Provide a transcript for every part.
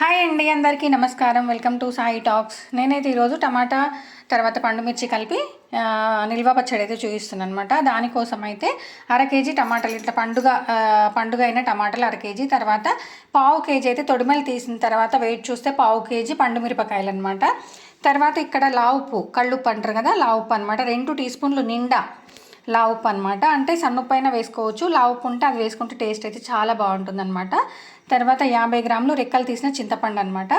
Hi అండి అందరికీ నమస్కారం. Welcome to Sai talks. నేనైతే ఈరోజు టమాటా తర్వాత పండుమిర్చి కలిపి నిల్వ పచ్చడి అయితే చూపిస్తున్నాను అనమాట దానికోసం అయితే అర కేజీ టమాటాలు ఇట్లా పండుగ పండుగ అయిన టమాటాలు అర కేజీ తర్వాత పావు కేజీ అయితే తొడిమలు తీసిన తర్వాత వెయిట్ చూస్తే పావు కేజీ పండు మిరపకాయలు అనమాట తర్వాత ఇక్కడ లావుపు కళ్ళుప్పు అంటారు కదా లావుప్పు అనమాట. రెండు టీ స్పూన్లు నిండా లావుప్పు అనమాట. అంటే సన్నుప్పు అయినా వేసుకోవచ్చు లావుప్పు ఉంటే అది వేసుకుంటే టేస్ట్ అయితే చాలా బాగుంటుంది అనమాట తర్వాత యాభై గ్రాములు రెక్కలు తీసిన చింతపండు అనమాట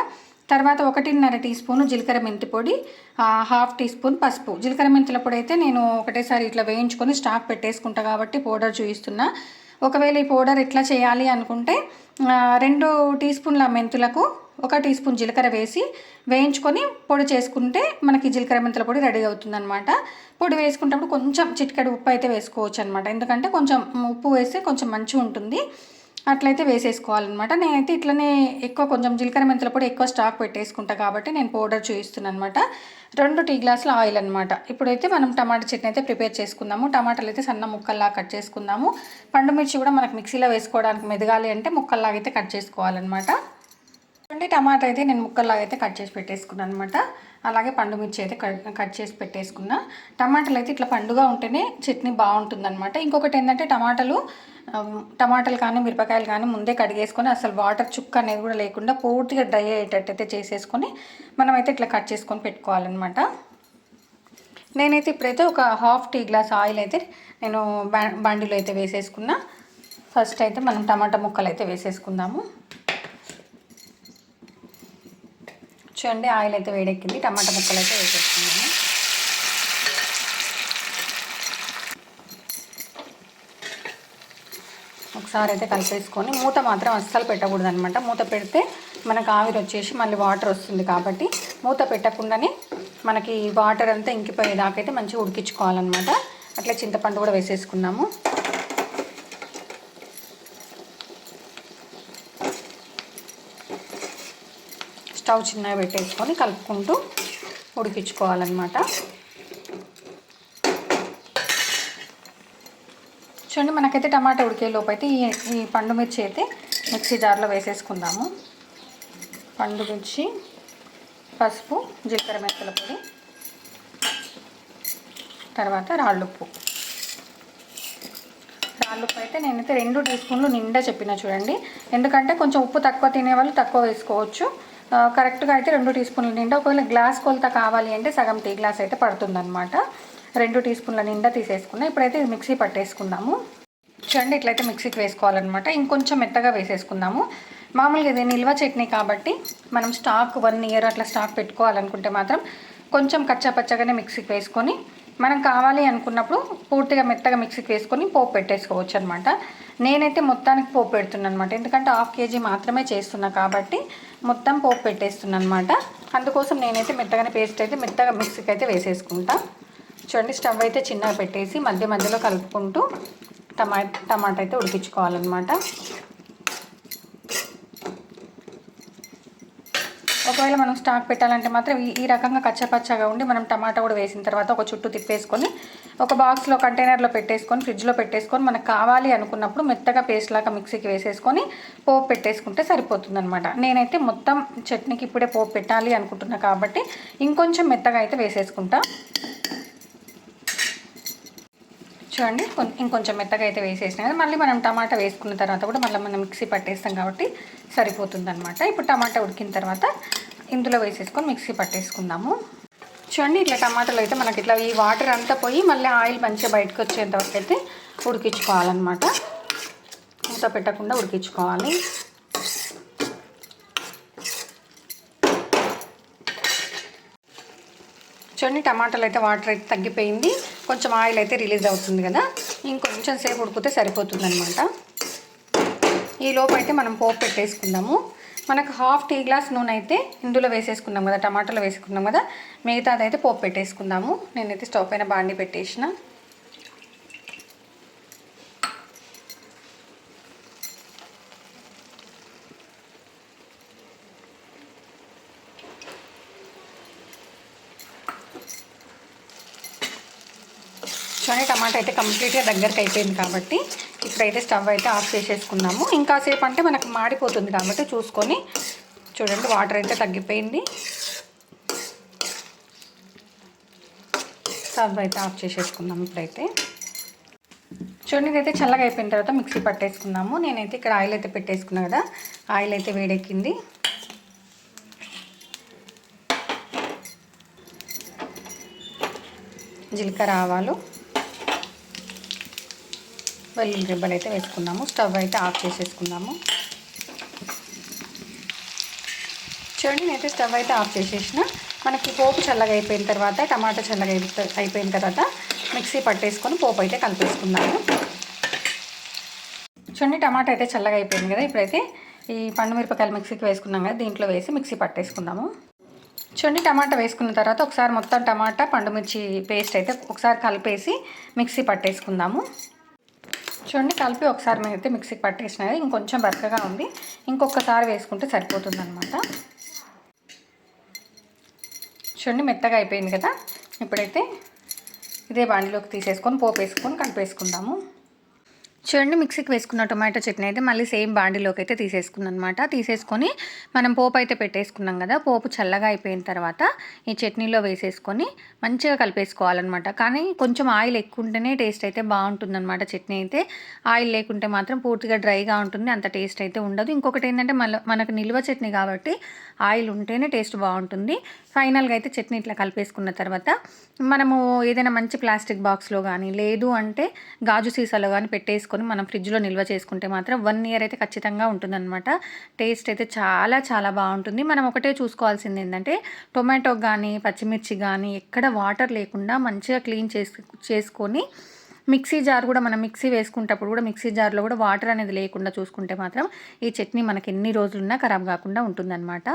తర్వాత ఒకటిన్నర టీ స్పూన్ జీలకర్ర మెంతి పొడి హాఫ్ టీ స్పూన్ పసుపు. జీలకర్ర మెంతుల పొడి అయితే నేను ఒకటేసారి ఇట్లా వేయించుకొని స్టాక్ పెట్టేసుకుంటా కాబట్టి పౌడర్ చూపిస్తున్నా ఒకవేళ ఈ పౌడర్ ఎట్లా చేయాలి అనుకుంటే రెండు టీ స్పూన్ల మెంతులకు ఒక టీ స్పూన్ జీలకర్ర వేసి వేయించుకొని పొడి చేసుకుంటే మనకి జీలకర్ర మెంతుల పొడి రెడీ అవుతుందనమాట పొడి వేసుకున్నప్పుడు కొంచెం చిటికెడు ఉప్పు అయితే వేసుకోవచ్చు అనమాట ఎందుకంటే కొంచెం ఉప్పు వేస్తే కొంచెం మంచిగా ఉంటుంది అట్లయితే వేసేసుకోవాలన్నమాట. నేనైతే ఇట్లనే ఎక్కువ కొంచెం జీలకర్ర మెంతుల పొడి ఎక్కువ స్టాక్ పెట్టేసుకుంటా కాబట్టి నేను పౌడర్ చూపిస్తున్నాను అనమాట రెండు టీ గ్లాసుల ఆయిల్ అనమాట ఇప్పుడైతే మనం టమాటా చట్నీ అయితే ప్రిపేర్ చేసుకుందాము. టమాటాలు అయితే సన్న ముక్కల్లా కట్ చేసుకుందాము. పండు మిర్చి కూడా మనకు మిక్సీలో వేసుకోవడానికి మెదగాలి అంటే ముక్కల్లాగా అయితే కట్ చేసుకోవాలన్నమాట. అంటే టమాటా అయితే నేను ముక్కల్లాగా అయితే కట్ చేసి పెట్టేసుకున్నాను అనమాట అలాగే పండు మిర్చి అయితే కట్ కట్ చేసి పెట్టేసుకున్నా. టమాటాలు అయితే ఇట్లా పండుగా ఉంటేనే చట్నీ బాగుంటుందన్నమాట. ఇంకొకటి ఏంటంటే టమాటాలు టమాటాలు కానీ మిరపకాయలు కానీ ముందే కడిగేసుకొని అసలు వాటర్ చుక్క అనేది కూడా లేకుండా పూర్తిగా డ్రై అయ్యేటట్టు అయితే చేసేసుకొని మనమైతే ఇట్లా కట్ చేసుకొని పెట్టుకోవాలన్నమాట. నేనైతే ఇప్పుడైతే ఒక హాఫ్ టీ గ్లాస్ ఆయిల్ అయితే నేను బా బండిలో అయితే వేసేసుకున్నా. ఫస్ట్ అయితే మనం టమాటా ముక్కలు అయితే వేసేసుకుందాము. చూడండి ఆయిల్ అయితే వేడెక్కింది. టమాటా ముక్కలు అయితే వేసేసుకుందాం ఒకసారి అయితే కలిపేసుకొని మూత మాత్రం అస్సలు పెట్టకూడదు అనమాట మూత పెడితే మనకు ఆవిరి వచ్చేసి మళ్ళీ వాటర్ వస్తుంది కాబట్టి మూత పెట్టకుండానే మనకి వాటర్ అంతా ఇంకిపోయేదాకా అయితే మంచిగా ఉడికించుకోవాలన్నమాట. అట్లా చింతపండు కూడా వేసేసుకున్నాము. స్టవ్ చిన్నగా పెట్టేసుకొని కలుపుకుంటూ ఉడికించుకోవాలన్నమాట. చూడండి మనకైతే టమాటా ఉడికే లోపు అయితే ఈ ఈ పండు మిర్చి అయితే మిక్సీ జార్లో వేసేసుకుందాము. పండు మిర్చి పసుపు జీలకర్ర మెత్తల పొడి తర్వాత రాళ్ళుప్పు రాళ్ళుప్పు అయితే నేనైతే రెండు టీ స్పూన్లు నిండా చెప్పిన చూడండి. ఎందుకంటే కొంచెం ఉప్పు తక్కువ తినేవాళ్ళు తక్కువ వేసుకోవచ్చు. కరెక్ట్గా అయితే రెండు టీ స్పూన్లు నిండా. ఒకవేళ గ్లాస్ కొలత కావాలి అంటే సగం టీ గ్లాస్ అయితే పడుతుందన్నమాట. రెండు టీ స్పూన్ల నిండా తీసేసుకున్నా. ఇప్పుడైతే ఇది మిక్సీ పట్టేసుకుందాము. చూడండి ఇట్లయితే మిక్సీకి వేసుకోవాలన్నమాట. ఇంకొంచెం మెత్తగా వేసేసుకుందాము. మామూలుగా ఇది నిల్వ చట్నీ కాబట్టి మనం స్టాక్ వన్ ఇయర్ అట్లా స్టాక్ పెట్టుకోవాలనుకుంటే మాత్రం కొంచెం కచ్చా పచ్చగానే మిక్సీకి వేసుకొని మనం కావాలి అనుకున్నప్పుడు పూర్తిగా మెత్తగా మిక్సీకి వేసుకొని పోపు పెట్టేసుకోవచ్చు అనమాట నేనైతే మొత్తానికి పోపు పెడుతున్నాను అనమాట ఎందుకంటే హాఫ్ కేజీ మాత్రమే చేస్తున్నా కాబట్టి మొత్తం పోపు పెట్టేస్తున్నాను అనమాట అందుకోసం నేనైతే మెత్తగానే పేస్ట్ అయితే మెత్తగా మిక్సీకి అయితే వేసేసుకుంటాను చూడండి స్టవ్ అయితే చిన్నగా పెట్టేసి మధ్య మధ్యలో కలుపుకుంటూ టమా టమాటా అయితే ఉడికించుకోవాలన్నమాట. ఒకవేళ మనం స్టాక్ పెట్టాలంటే మాత్రం ఈ రకంగా కచ్చపచ్చగా ఉండి మనం టమాటా కూడా వేసిన తర్వాత ఒక చుట్టూ తిప్పేసుకొని ఒక బాక్స్లో కంటైనర్లో పెట్టేసుకొని ఫ్రిడ్జ్లో పెట్టేసుకొని మనకు కావాలి అనుకున్నప్పుడు మెత్తగా పేస్ట్ లాగా మిక్సీకి వేసేసుకొని పోపు పెట్టేసుకుంటే సరిపోతుంది అనమాట నేనైతే మొత్తం చట్నీకి ఇప్పుడే పోపు పెట్టాలి అనుకుంటున్నా కాబట్టి ఇంకొంచెం మెత్తగా అయితే వేసేసుకుంటా. చూడండి. ఇంకొంచెం మెత్తగా అయితే వేసేసిన కదా. మళ్ళీ మనం టమాటా వేసుకున్న తర్వాత కూడా మళ్ళీ మనం మిక్సీ పట్టేస్తాం కాబట్టి సరిపోతుంది అనమాట ఇప్పుడు టమాటా ఉడికిన తర్వాత ఇందులో వేసేసుకొని మిక్సీ పట్టేసుకుందాము. చూడండి ఇట్లా టమాటాలు అయితే మనకి ఇట్లా ఈ వాటర్ అంతా పోయి మళ్ళీ ఆయిల్ మంచిగా బయటకు వచ్చేంత వరకు అయితే ఉడికించుకోవాలన్నమాట. మూత పెట్టకుండా ఉడికించుకోవాలి. చూడండి టమాటాలు అయితే వాటర్ అయితే తగ్గిపోయింది. కొంచెం ఆయిల్ అయితే రిలీజ్ అవుతుంది కదా ఇంకొంచెం సేపు ఉడికితే సరిపోతుంది అనమాట ఈ లోపు అయితే మనం పోపు పెట్టేసుకుందాము. మనకు హాఫ్ టీ గ్లాస్ నూనె అయితే ఇందులో వేసేసుకున్నాం కదా టమాటాలు వేసుకున్నాం కదా మిగతాది అయితే పోపు పెట్టేసుకుందాము. నేనైతే స్టవ్ పైన బాండి పెట్టేసిన. చూడండి టమాటా అయితే కంప్లీట్గా దగ్గరకు అయిపోయింది కాబట్టి ఇప్పుడైతే స్టవ్ అయితే ఆఫ్ చేసేసుకున్నాము. ఇంకాసేపు అంటే మనకు మాడిపోతుంది కాబట్టి చూసుకొని చూడండి వాటర్ అయితే తగ్గిపోయింది. స్టవ్ అయితే ఆఫ్ చేసేసుకుందాం ఇప్పుడైతే. చూడండి ఇదైతే చల్లగా అయిపోయిన తర్వాత మిక్సీ పట్టేసుకున్నాము. నేనైతే ఇక్కడ ఆయిల్ అయితే పెట్టేసుకున్నా కదా ఆయిల్ అయితే వేడెక్కింది. జీలకర్ర ఆవాలు. వెల్లుల్లి రిబ్బలు అయితే వేసుకున్నాము. స్టవ్ అయితే ఆఫ్ చేసేసుకుందాము చూడండి నేనైతే స్టవ్ అయితే ఆఫ్ చేసేసిన. మనకి పోపు చల్లగా అయిపోయిన తర్వాత టమాటా చల్లగా అయిపో- అయిపోయిన తర్వాత మిక్సీ పట్టేసుకొని పోపు అయితే కలిపేసుకున్నాము చూడండి టమాటా అయితే చల్లగా అయిపోయింది కదా. ఇప్పుడైతే ఈ పండు మిరపకాయలు మిక్సీకి వేసుకున్నాం కదా దీంట్లో వేసి మిక్సీ పట్టేసుకుందాము. చూడండి టమాటా వేసుకున్న తర్వాత ఒకసారి మొత్తం టమాటా పండుమిర్చి పేస్ట్ అయితే ఒకసారి కలిపేసి మిక్సీ పట్టేసుకుందాము. చూడండి కలిపి ఒకసారి అయితే మిక్సీకి పట్టేసినది ఇంకొంచెం బరకగా ఉంది. ఇంకొకసారి వేసుకుంటే సరిపోతుంది అనమాట చూడండి మెత్తగా అయిపోయింది కదా. ఇప్పుడైతే ఇదే బాండిలోకి తీసేసుకొని పోపు వేసుకొని కలిపేసుకుందాము. చూడండి మిక్సీకి వేసుకున్న టొమాటో చట్నీ అయితే మళ్ళీ సేమ్ బాండిలోకి అయితే తీసేసుకున్నాను అనమాట తీసేసుకొని మనం పోపు అయితే పెట్టేసుకున్నాం కదా పోపు చల్లగా అయిపోయిన తర్వాత ఈ చట్నీలో వేసేసుకొని మంచిగా కలిపేసుకోవాలన్నమాట. కానీ కొంచెం ఆయిల్ ఎక్కువ ఉంటేనే టేస్ట్ అయితే బాగుంటుందన్నమాట చట్నీ అయితే. ఆయిల్ లేకుంటే మాత్రం పూర్తిగా డ్రైగా ఉంటుంది అంత టేస్ట్ అయితే ఉండదు. ఇంకొకటి ఏంటంటే మళ్ళీ మనకు నిల్వ చట్నీ కాబట్టి ఆయిల్ ఉంటేనే టేస్ట్ బాగుంటుంది. ఫైనల్గా అయితే చట్నీ ఇట్లా కలిపేసుకున్న తర్వాత మనము ఏదైనా మంచి ప్లాస్టిక్ బాక్స్లో కానీ లేదు అంటే గాజు సీసాలో కానీ పెట్టేసుకొని మనం ఫ్రిడ్జ్లో నిల్వ చేసుకుంటే మాత్రం వన్ ఇయర్ అయితే ఖచ్చితంగా ఉంటుందన్నమాట. టేస్ట్ అయితే చాలా చాలా బాగుంటుంది. మనం ఒకటే చూసుకోవాల్సింది ఏంటంటే టొమాటో కానీ పచ్చిమిర్చి కానీ ఎక్కడ వాటర్ లేకుండా మంచిగా క్లీన్ చేసు చేసుకొని మిక్సీ జార్ కూడా మనం మిక్సీ వేసుకుంటప్పుడు కూడా మిక్సీ జార్లో కూడా వాటర్ అనేది లేకుండా చూసుకుంటే మాత్రం ఈ చట్నీ మనకి ఎన్ని రోజులున్నా ఖరాబ్ కాకుండా ఉంటుందన్నమాట.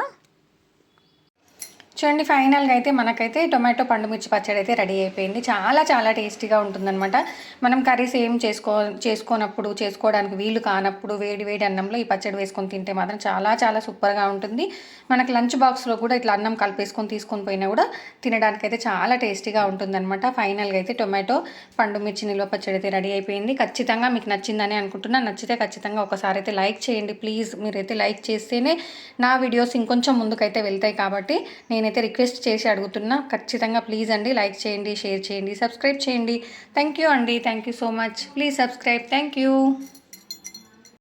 చూడండి ఫైనల్గా అయితే మనకైతే టొమాటో పండు మిర్చి పచ్చడి అయితే రెడీ అయిపోయింది. చాలా చాలా టేస్టీగా ఉంటుందన్నమాట. మనం కర్రీస్ ఏం చేసుకో చేసుకోనప్పుడు చేసుకోవడానికి వీలు కానప్పుడు వేడి వేడి అన్నంలో ఈ పచ్చడి వేసుకొని తింటే మాత్రం చాలా చాలా సూపర్గా ఉంటుంది. మనకు లంచ్ బాక్స్లో కూడా ఇట్లా అన్నం కలిపేసుకొని తీసుకొని పోయినా కూడా తినడానికి అయితే చాలా టేస్టీగా ఉంటుందన్నమాట. ఫైనల్గా అయితే టొమాటో పండు మిర్చి నిల్వ పచ్చడి అయితే రెడీ అయిపోయింది. ఖచ్చితంగా మీకు నచ్చిందని అనుకుంటున్నా. నచ్చితే ఖచ్చితంగా ఒకసారి అయితే లైక్ చేయండి. ప్లీజ్ మీరైతే లైక్ చేస్తేనే నా వీడియోస్ ఇంకొంచెం ముందుకైతే వెళ్తాయి కాబట్టి నేనైతే రిక్వెస్ట్ చేసి అడుగుతున్నా ఖచ్చితంగా ప్లీజ్ అండి లైక్ చేయండి షేర్ చేయండి సబ్స్క్రైబ్ చేయండి. థ్యాంక్ యూ అండి thank you so much please subscribe thank you